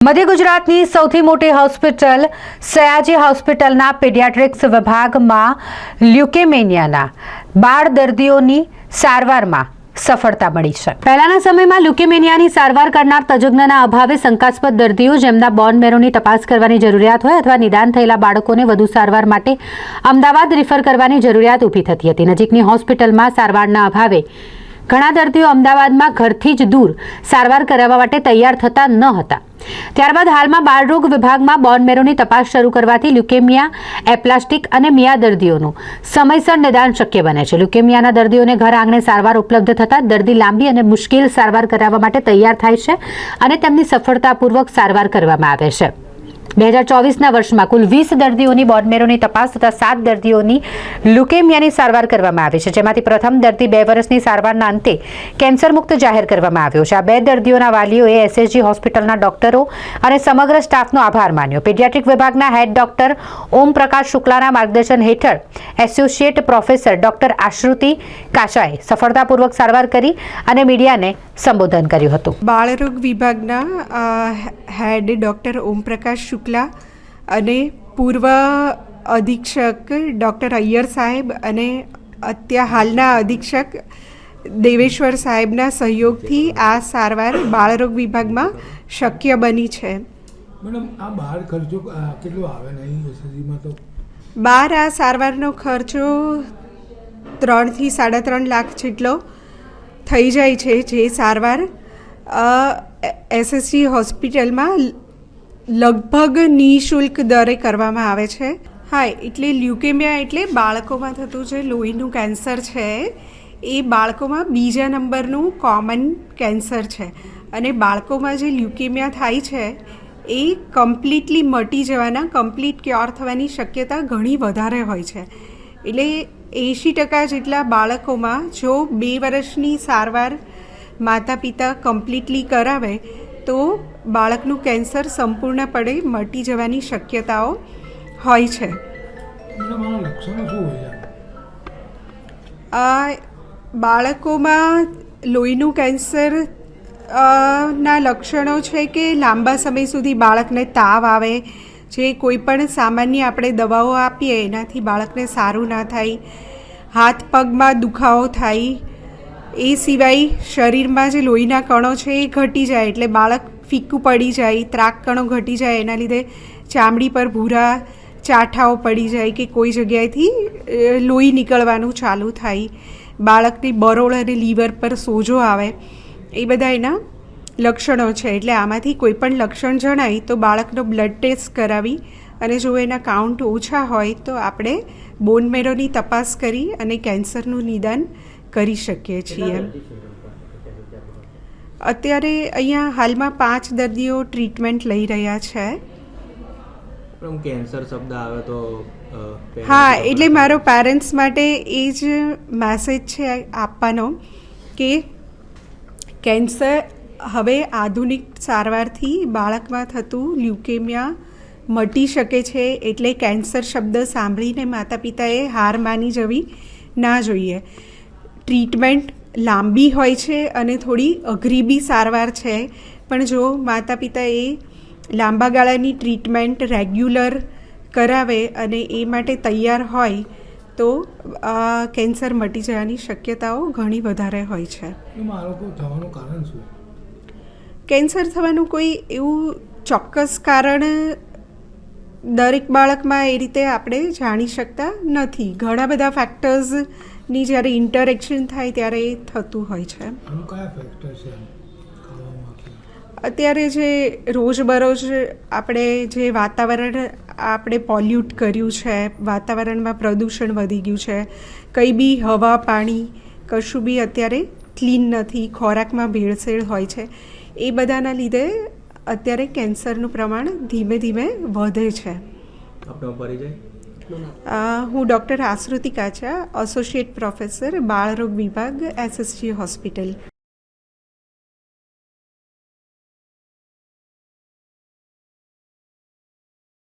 મધ્ય ગુજરાતની સૌથી મોટી હોસ્પિટલ સયાજી હોસ્પિટલના પેડિયાટ્રિક્સ વિભાગમાં લ્યુકેમેનિયાના બાળ દર્દીઓની સારવારમાં સફળતા મળી છે. પહેલાના સમયમાં લ્યુકેમેનિયાની સારવાર કરનાર તજજ્ઞના અભાવે શંકાસ્પદ દર્દીઓ જેમના બોન મેરોની તપાસ કરવાની જરૂરિયાત હોય અથવા નિદાન થયેલા બાળકોને વધુ સારવાર માટે અમદાવાદ રિફર કરવાની જરૂરિયાત ઊભી થતી હતી. નજીકની હોસ્પિટલમાં સારવારના અભાવે ઘણા દર્દીઓ અમદાવાદમાં ઘરથી જ દૂર સારવાર કરાવવા માટે તૈયાર થતા ન હતા. ત્યારબાદ હાલમાં બાળરોગ વિભાગમાં બોર્ન મેરોની તપાસ શરૂ કરવાથી લ્યુકેમિયા, એપ્લાસ્ટિક અને મિયા દર્દીઓનું સમયસર નિદાન શક્ય બને છે. લ્યુકેમિયાના દર્દીઓને ઘર આંગણે સારવાર ઉપલબ્ધ થતાં દર્દી લાંબી અને મુશ્કેલ સારવાર કરાવવા માટે તૈયાર થાય છે અને તેમની સફળતાપૂર્વક સારવાર કરવામાં આવે છે. બે હજાર ચોવીસના વર્ષમાં કુલ વીસ દર્દીઓની બોર્નમેરોની તપાસ તથા સાત દર્દીઓની લ્યુકેમિયાની સારવાર કરવામાં આવી છે. જેમાંથી પ્રથમ દર્દી બે વર્ષની સારવારના અંતે કેન્સર મુક્ત જાહેર કરવામાં આવ્યો છે. આ બે દર્દીઓના વાલીઓએ એસએસજી હોસ્પિટલના ડોક્ટરો અને સમગ્ર સ્ટાફનો આભાર માન્યો. પેડિયાટ્રિક વિભાગના હેડ ડોક્ટર ઓમ પ્રકાશ શુક્લાના માર્ગદર્શન હેઠળ એસોસિએટ પ્રોફેસર ડોક્ટર આશ્રુતિ કાશાએ સફળતાપૂર્વક સારવાર કરી અને મીડિયાને સંબોધન કર્યું હતું. બાળરોગ વિભાગના હેડ ડૉક્ટર ઓમપ્રકાશ શુક્લા અને પૂર્વ અધિક્ષક ડૉક્ટર અય્યર સાહેબ અને અત્યાર હાલના અધિક્ષક દેવેશ્વર સાહેબના સહયોગથી આ સારવાર બાળરોગ વિભાગમાં શક્ય બની છે. મેડમ આ બહાર ખર્ચો કેટલો આવે ને? તો બાર આ સારવારનો ખર્ચો ત્રણથી સાડા ત્રણ લાખ જેટલો થઈ જાય છે જે સારવાર એસએસસી હોસ્પિટલમાં લગભગ નિઃશુલ્ક દરે કરવામાં આવે છે. હા, એટલે લ્યુકેમિયા એટલે બાળકોમાં થતું જે લોહીનું કેન્સર છે, એ બાળકોમાં બીજા નંબરનું કોમન કેન્સર છે. અને બાળકોમાં જે લ્યુકેમિયા થાય છે, એ કમ્પ્લીટલી મટી જવાના, કમ્પ્લીટ ક્યોર થવાની શક્યતા ઘણી વધારે હોય છે. એટલે એંશી ટકા જેટલા બાળકોમાં જો બે વર્ષની સારવાર માતા પિતા કમ્પ્લીટલી કરાવે તો બાળકનું કેન્સર સંપૂર્ણપણે મટી જવાની શક્યતાઓ હોય છે. આ બાળકોમાં લોહીનું કેન્સર ના લક્ષણો છે કે લાંબા સમય સુધી બાળકને તાવ આવે જે કોઈ પણ સામાન્ય આપણે દવાઓ આપીએ એનાથી બાળકને સારું ના થાય હાથ પગમાં દુખાવો થાય એ સિવાય શરીરમાં જે લોહીના કણો છે એ ઘટી જાય, એટલે બાળક ફીક્કું પડી જાય, ત્રાક કણો ઘટી જાય, એના લીધે ચામડી પર ભૂરા ચાઠાઓ પડી જાય કે કોઈ જગ્યાએથી લોહી નીકળવાનું ચાલુ થાય. બાળકની બરોળ અને લીવર પર સોજો આવે. એ બધા એના લક્ષણો છે, એટલે આમાંથી કોઈ પણ લક્ષણ જણાય તો બાળકનો બ્લડ ટેસ્ટ કરાવી અને જો એના કાઉન્ટ ઓછા હોય તો આપણે બોન મેરોની તપાસ કરી અને કેન્સરનું નિદાન કરી શકીએ છીએ. અત્યારે અહીંયા હાલમાં પાંચ દર્દીઓ ટ્રીટમેન્ટ લઈ રહ્યા છે. કેન્સર શબ્દ આવે તો હા એટલે મારો પેરેન્ટ્સ માટે એ જ મેસેજ છે આપવાનો કે કેન્સર હવે આધુનિક સારવારથી બાળકમાં થતું લ્યુકેમિયા મટી શકે છે એટલે કેન્સર શબ્દ સાંભળીને માતા પિતાએ હાર માની જવી ના જોઈએ. ટ્રીટમેન્ટ લાંબી હોય છે અને થોડી અઘરી બી સારવાર છે પણ જો માતા પિતાએ લાંબા ગાળાની ટ્રીટમેન્ટ રેગ્યુલર કરાવે અને એ માટે તૈયાર હોય તો આ કેન્સર મટી જવાની શક્યતાઓ ઘણી વધારે હોય છે. થવાનું કારણ શું? કેન્સર થવાનું કોઈ એવું ચોક્કસ કારણ દરેક બાળકમાં એ રીતે આપણે જાણી શકતા નથી. ઘણા બધા ફેક્ટર્સની જ્યારે ઇન્ટરેક્શન થાય ત્યારે એ થતું હોય છે. અત્યારે જે રોજબરોજ આપણે જે વાતાવરણ આપણે પોલ્યુટ કર્યું છે વાતાવરણમાં પ્રદૂષણ વધી ગયું છે કંઈ બી હવા પાણી કશું બી અત્યારે ક્લીન નથી ખોરાકમાં ભેળસેળ હોય છે એ બધાના લીધે અત્યારે કેન્સરનું પ્રમાણ ધીમે ધીમે વધે છે. હું ડૉક્ટર આશ્રુતિ કાચા એસોસિએટ પ્રોફેસર બાળરોગ વિભાગ એસએસજી હોસ્પિટલ.